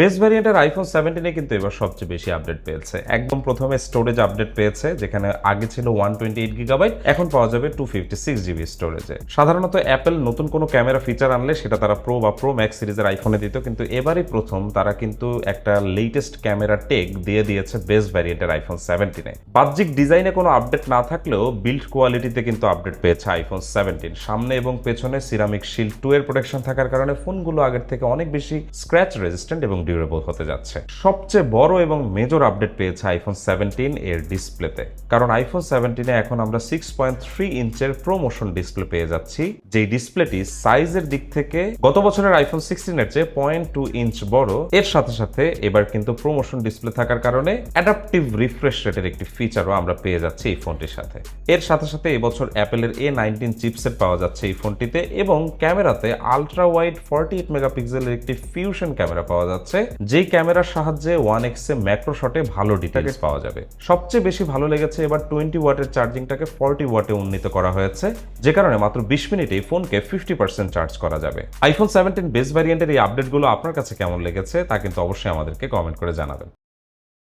Base ভ্যারিয়েন্টের iPhone সেভেন্টিনে কিন্তু এবার সবচেয়ে বেশি আপডেট পেয়েছে। একদম প্রথমে স্টোরেজ আপডেট পেয়েছে, যেখানে আগে ছিল ওয়ান টোয়েন্টি এইট গিগাবাইট এখন পাওয়া যাবে টু ফিফটি সিক্স জিবি স্টোরেজে সাধারণত অ্যাপেল নতুন কোনো ক্যামেরা ফিচার আনলে সেটা তারা প্রো বা প্রো ম্যাক্স সিরিজের আইফোনে দিত, কিন্তু এবারই প্রথম তারা কিন্তু একটা লেটেস্ট ক্যামেরা টেক দিয়ে দিয়েছে বেস ভ্যারিয়েন্টের আইফোন সেভেন্টিনে বাহ্যিক ডিজাইনে কোনো আপডেট না থাকলেও বিল্ড কোয়ালিটিতে কিন্তু আপডেট পেয়েছে আইফোন সেভেন্টিন সামনে এবং পেছনে সিরামিক শিল্ড টু এর প্রোটেকশন থাকার কারণে ফোনগুলো আগের থেকে অনেক বেশি স্ক্র্যাচ রেজিস্ট্যান্ট এবং ডিউরেবল হতে যাচ্ছে। সবচেয়ে বড় এবং মেজর আপডেট পেয়েছে আইফোন সেভেন্টিন এর ডিসপ্লেতে কারণ আইফোন সেভেন্টিনে এখন আমরা সিক্স পয়েন্ট থ্রি ইঞ্চের প্রোমোশন ডিসপ্লে পেয়ে যাচ্ছি, যেই ডিসপ্লেটি সাইজের দিক থেকে গত বছরের আইফোন সিক্সটিনের চেয়ে পয়েন্ট টু ইঞ্চ বড়। এর সাথে সাথে এবার কিন্তু প্রোমোশন ডিসপ্লে থাকার কারণে অ্যাডাপটিভ রিফ্রেশ রেটের একটি ফিচারও আমরা পেয়ে যাচ্ছি এই ফোনটির সাথে। এর সাথে সাথে এবছর অ্যাপেলের এ নাইনটিন চিপসেট পাওয়া যাচ্ছে এই ফোনটিতে এবং ক্যামেরাতে আলট্রা ওয়াইড ফর্টি এইট মেগাপিক্সেলের একটি ফিউশন ক্যামেরা পাওয়া যাচ্ছে। যেই ক্যামেরার সাহায্যে ওয়ান এক্স এ ম্যাক্রো শটে ভালো ডিটেলস পাওয়া যাবে। সবচেয়ে বেশি ভালো লেগেছে এবার টোয়েন্টি ওয়াটের চার্জিংটাকে ফর্টি ওয়াটে উন্নীত করা হয়েছে যে কারণে মাত্র বিশ মিনিটেই ফোনকে ফিফটি পার্সেন্ট চার্জ করা যাবে। আইফোন সেভেন্টিন বেস ভ্যারিয়েন্টের এই আপডেটগুলো আপনার কাছে কেমন লেগেছে তা কিন্তু অবশ্যই আমাদেরকে কমেন্ট করে জানাবেন।